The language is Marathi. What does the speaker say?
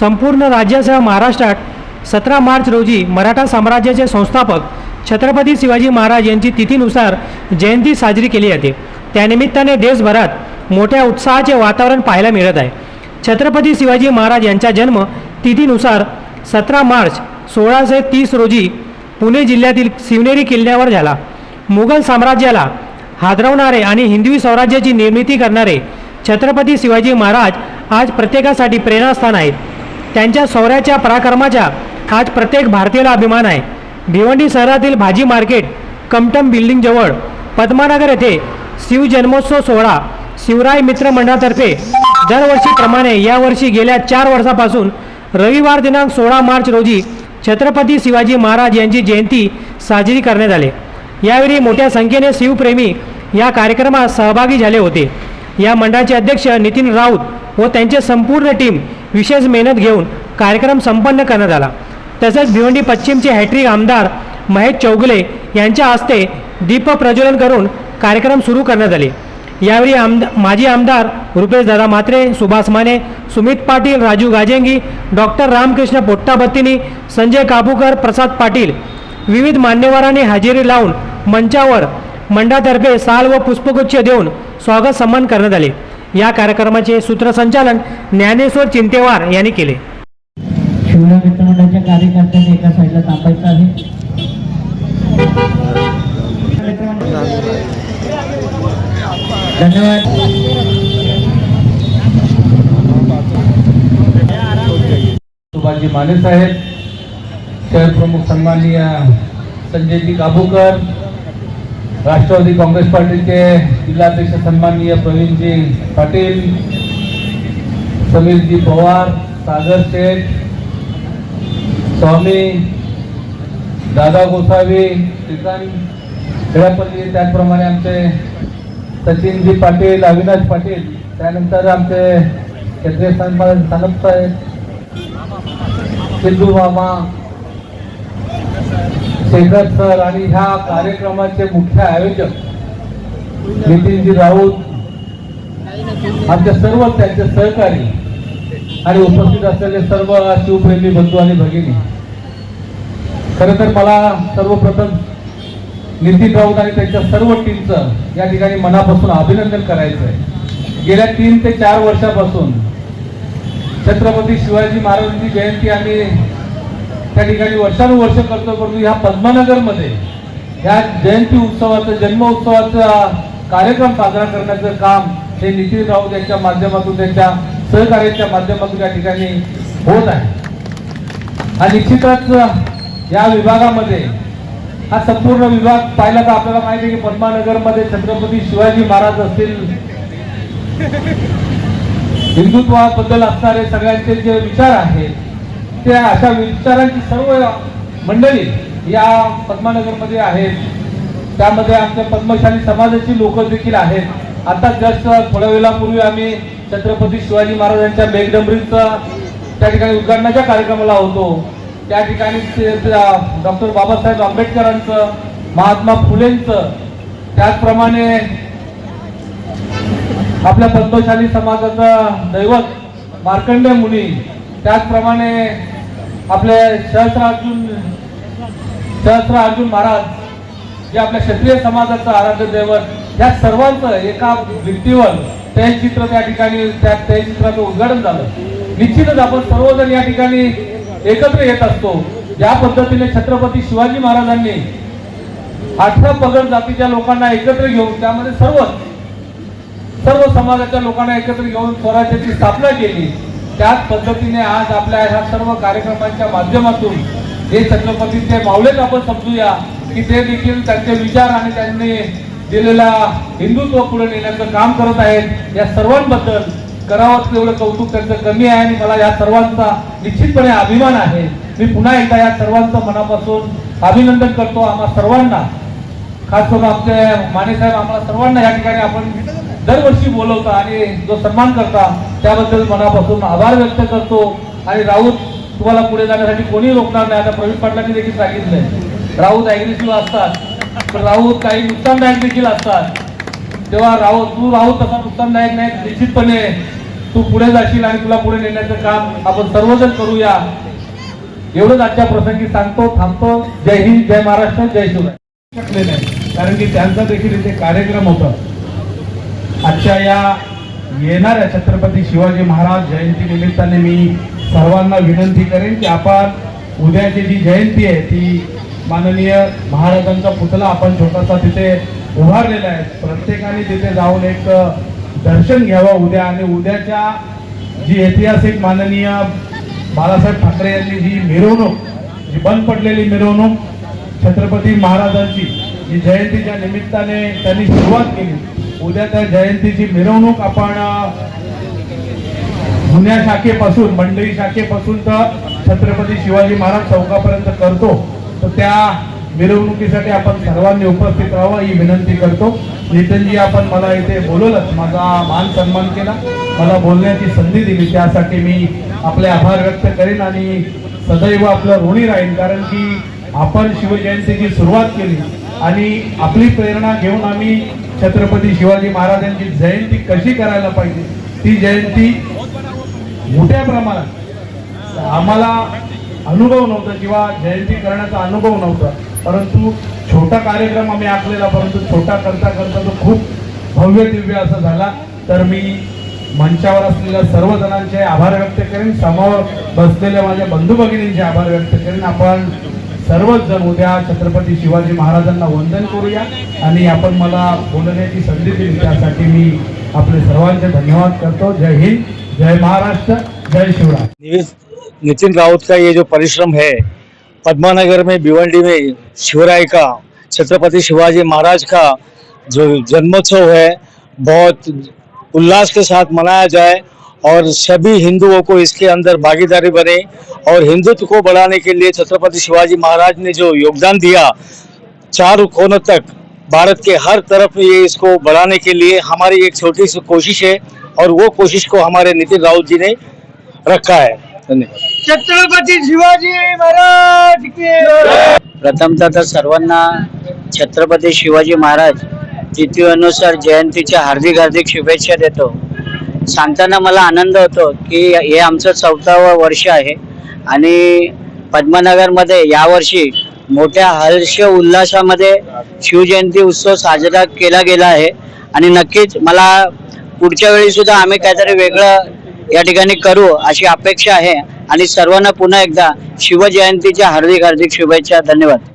संपूर्ण राज्यासह महाराष्ट्रात सतरा मार्च रोजी मराठा साम्राज्याचे संस्थापक छत्रपती शिवाजी महाराज यांची तिथीनुसार जयंती साजरी केली जाते. त्यानिमित्ताने देशभरात मोठ्या उत्साहाचे वातावरण पाहायला मिळत आहे. छत्रपती शिवाजी महाराज यांचा जन्म तिथीनुसार सतरा मार्च सोळाशे तीस रोजी पुणे जिल्ह्यातील शिवनेरी किल्ल्यावर झाला. मुघल साम्राज्याला हादरवणारे आणि हिंदवी स्वराज्याची निर्मिती करणारे छत्रपती शिवाजी महाराज आज प्रत्येकासाठी प्रेरणास्थान आहेत. त्यांच्या शौर्याच्या पराक्रमाच्या आज प्रत्येक भारतीयाला अभिमान आहे. भिवंडी शहरातील भाजी मार्केट कमटम बिल्डिंगजवळ पद्मानगर येथे शिवजन्मोत्सव सोहळा शिवराय मित्र मंडळातर्फे दरवर्षीप्रमाणे यावर्षी गेल्या चार वर्षापासून रविवार दिनांक सोळा मार्च रोजी छत्रपती शिवाजी महाराज यांची जयंती साजरी करण्यात आली. यावेळी मोठ्या संख्येने शिवप्रेमी या कार्यक्रमात सहभागी झाले होते. या मंडळाचे अध्यक्ष नितीन राऊत व त्यांचे संपूर्ण टीम विशेष मेहनत घेऊन कार्यक्रम संपन्न करण्यात आला. तसेच भिवंडी पश्चिमचे हॅट्रिक आमदार महेश चौगुले यांच्या हस्ते दीप प्रज्वलन करून कार्यक्रम सुरू करण्यात आले. यावेळी आमद माजी आमदार रुपेश दादा म्हात्रे सुभाष माने सुमित पाटील राजू गाजेंगी डॉक्टर रामकृष्ण पोट्टाबत्तीनी संजय काबूकर प्रसाद पाटील विविध मान्यवरांनी हजेरी लावून मंचावर मंडळातर्फे साल व पुष्पगुच्छ देऊन स्वागत सन्मान करण्यात आले. या कार्यक्रमाचे सूत्रसंचालन ज्ञानेश्वर चिंतेवार यांनी केले. शिवला मित्रमंडळाच्या कार्यकर्त्यांनी एका साईडला थांबायचं आहे. धन्यवाद. सुभाषजी माने साहेब शहर प्रमुख सन्माननीय संजयजी काबूकर राष्ट्रवादी काँग्रेस पार्टीचे जिल्हाध्यक्ष सन्माननीय प्रवीणजी पाटील समीरजी पवार सागर शेठ स्वामी दादा गोसावी श्रीकांत खेळापल्ली त्याचप्रमाणे आमचे सचिनजी पाटील अविनाश पाटील त्यानंतर आमचे क्षेत्रीय सन्मान सानप साहेब सिद्धू मामा शेखर सर आणि ह्या कार्यक्रमाचे मुख्य आयोजक नितीनजी राऊत आमच्या सर्व त्यांचे सहकारी आणि उपस्थित असलेले सर्व शिवप्रेमी बंधू आणि भगिनी. खरं तर मला सर्वप्रथम नितीन राऊत आणि त्यांच्या सर्व टीमचं या ठिकाणी मनापासून अभिनंदन करायचं आहे गेल्या तीन ते चार वर्षापासून छत्रपती शिवाजी महाराजांची जयंती आम्ही त्या ठिकाणी वर्षानुवर्ष करतो परंतु ह्या पद्मानगरमध्ये ह्या जयंती उत्सवाचं जन्म उत्सवाचा कार्यक्रम साजरा करण्याचं काम हे नितीन राऊत यांच्या माध्यमातून त्यांच्या सहकार्याच्या माध्यमातून या ठिकाणी होत आहे. हा निश्चितच या विभागामध्ये हा संपूर्ण विभाग पाहिला तर आपल्याला माहिती आहे की पद्मानगरमध्ये छत्रपती शिवाजी महाराज असतील हिंदुत्वाबद्दल असणारे सगळ्यांचे जे विचार आहेत त्या अशा विचारांची सर्व मंडळी या पद्मानगरमध्ये आहेत. त्यामध्ये आमच्या पद्मशाली समाजाची लोक देखील आहेत. आता जस्ट थोड्या वेळापूर्वी आम्ही छत्रपती शिवाजी महाराजांच्या मेघडंबरीचं त्या ठिकाणी उद्घाटनाच्या कार्यक्रमाला होतो. त्या ठिकाणी डॉक्टर बाबासाहेब आंबेडकरांचं महात्मा फुलेंचं त्याचप्रमाणे आपल्या पद्मशाली समाजाचं दैवत मार्कंडे मुनी त्याचप्रमाणे आपले सहस्रार्जुन सहस्र अर्जुन महाराज जे आपल्या क्षत्रिय समाजाचं आराध्य दैवत या सर्वांचं एका भिंतीवर ते चित्र त्या ठिकाणी त्या ते चित्राचं उद्घाटन झालं. निश्चितच आपण सर्वजण या ठिकाणी एकत्र येत असतो. ज्या पद्धतीने छत्रपती शिवाजी महाराजांनी अठरा पगड जातीच्या लोकांना एकत्र घेऊन त्यामध्ये सर्व सर्व समाजाच्या लोकांना एकत्र घेऊन स्वराज्याची स्थापना केली. त्याच पद्धतीने आज आपल्या ह्या सर्व कार्यक्रमांच्या माध्यमातून हे छत्रपतींचे मावलेच आपण समजूया की ते देखील त्यांचे विचार आणि त्यांनी दिलेला हिंदुत्व पुढे नेण्याचं काम करत आहेत. या सर्वांबद्दल करावं तेवढं कौतुक त्यांचं कमी आहे आणि मला या सर्वांचा निश्चितपणे अभिमान आहे. मी पुन्हा एकदा या सर्वांचं मनापासून अभिनंदन करतो. आम्हा सर्वांना खास करून आमचे माने साहेब आम्हाला सर्वांना या ठिकाणी आपण दरवर्षी बोलवता आणि जो सन्मान करता त्याबद्दल मनापासून आभार व्यक्त करतो. आणि राऊत तुम्हाला पुढे जाण्यासाठी कोणी रोखणार नाही. आता प्रवीण पाटलांनी देखील सांगितलंय. राऊत अग्रेसिव्ह असतात. पण राऊत काही नुकसानदायक देखील असतात. तेव्हा राऊत तू राऊत तसा नुकसानदायक नाही निश्चितपणे तू पुढे जाशील आणि तुला पुढे नेण्याचं काम आपण सर्वजण करूया. एवढंच आजच्या प्रसंगी सांगतो थांबतो. जय हिंद जय महाराष्ट्र जय शिवराय. शकले नाही. कारण की त्यांचा देखील इथे कार्यक्रम होता. आजच्या या येणाऱ्या छत्रपती शिवाजी महाराज जयंती निमित्ताने मी सर्वांना विनंती करेन की आपण उद्याची जी जयंती आहे ती माननीय महाराजांचा पुतळा आपण छोटासा तिथे उभारलेला आहे. प्रत्येकाने तिथे जाऊन एक दर्शन घ्यावं उद्या आणि उद्याच्या जी ऐतिहासिक माननीय बाळासाहेब ठाकरे यांनी जी मिरवणूक जी बंद पडलेली मिरवणूक छत्रपती महाराजांची जी जयंतीच्या निमित्ताने त्यांनी सुरुवात केली. उद्या त्या जयंतीची मिरवणूक आपण जुन्या शाखेपासून मंडई शाखेपासून तर छत्रपती शिवाजी महाराज चौकापर्यंत करतो. तर त्या मिरवणुकीसाठी आपण सर्वांनी उपस्थित राहावं ही विनंती करतो. नितीनजी आपण मला इथे बोलवलं माझा मान सन्मान केला. मला बोलण्याची संधी दिली त्यासाठी मी आपले आभार व्यक्त करेन आणि सदैव आपलं ऋणी राहीन कारण की आपण शिवजयंतीची सुरुवात केली आणि आपली प्रेरणा घेऊन आम्ही छत्रपती शिवाजी महाराजांची जयंती कशी करायला पाहिजे? ती जयंती मोठ्या प्रमाणात. आम्हाला अनुभव नव्हता किंवा जयंती करण्याचा अनुभव नव्हता. परंतु छोटा कार्यक्रम आम्ही आखलेला परंतु छोटा करता करता तो खूप भव्य दिव्य असा झाला. तर मी मंचावर असलेल्या सर्व जणांचे आभार व्यक्त करेन. समोर बसलेल्या माझ्या बंधू भगिनींचे आभार व्यक्त करेन. आपण सर्वच जण उद्या छत्रपती शिवाजी महाराजांना वंदन करूया. आणि आपण मला बोलण्याची संधी दिली त्यासाठी मी आपले सर्वांचे धन्यवाद करतो. जय हिंद जय महाराष्ट्र जय शिवराय. निवित- नितिन राउत का ये जो परिश्रम है पद्मानगर में भिवंडी में शिवराय का छत्रपति शिवाजी महाराज का जो जन्मोत्सव है बहुत उल्लास के साथ मनाया जाए। और सभी हिंदुओं को इसके अंदर भागीदारी बने और हिंदुत्व को बढ़ाने के लिए छत्रपति शिवाजी महाराज ने जो योगदान दिया चार कोनों तक भारत के हर तरफ़ ये इसको बढ़ाने के लिए हमारी एक छोटी सी कोशिश है और वो कोशिश को हमारे नितिन राउत जी ने रखा है। धन्यवाद। छत्रपती शिवाजी महाराज की प्रथमतः तर सर्वांना छत्रपती शिवाजी महाराज तिथीनुसार जयंतीच्या हार्दिक हार्दिक शुभेच्छा देतो. सांगताना मला आनंद होतो की हे आमचं चौथावं वर्ष आहे. आणि पद्मनगरमध्ये यावर्षी मोठ्या हर्ष उल्हासामध्ये शिवजयंती उत्सव साजरा केला गेला आहे. आणि नक्कीच मला पुढच्या वेळी सुद्धा आम्ही काहीतरी वेगळं या ठिकाणी करू अशी अपेक्षा आहे. आणि सर्वांना पुन्हा एकदा शिवजयंतीच्या हार्दिक हार्दिक शुभेच्छा. धन्यवाद.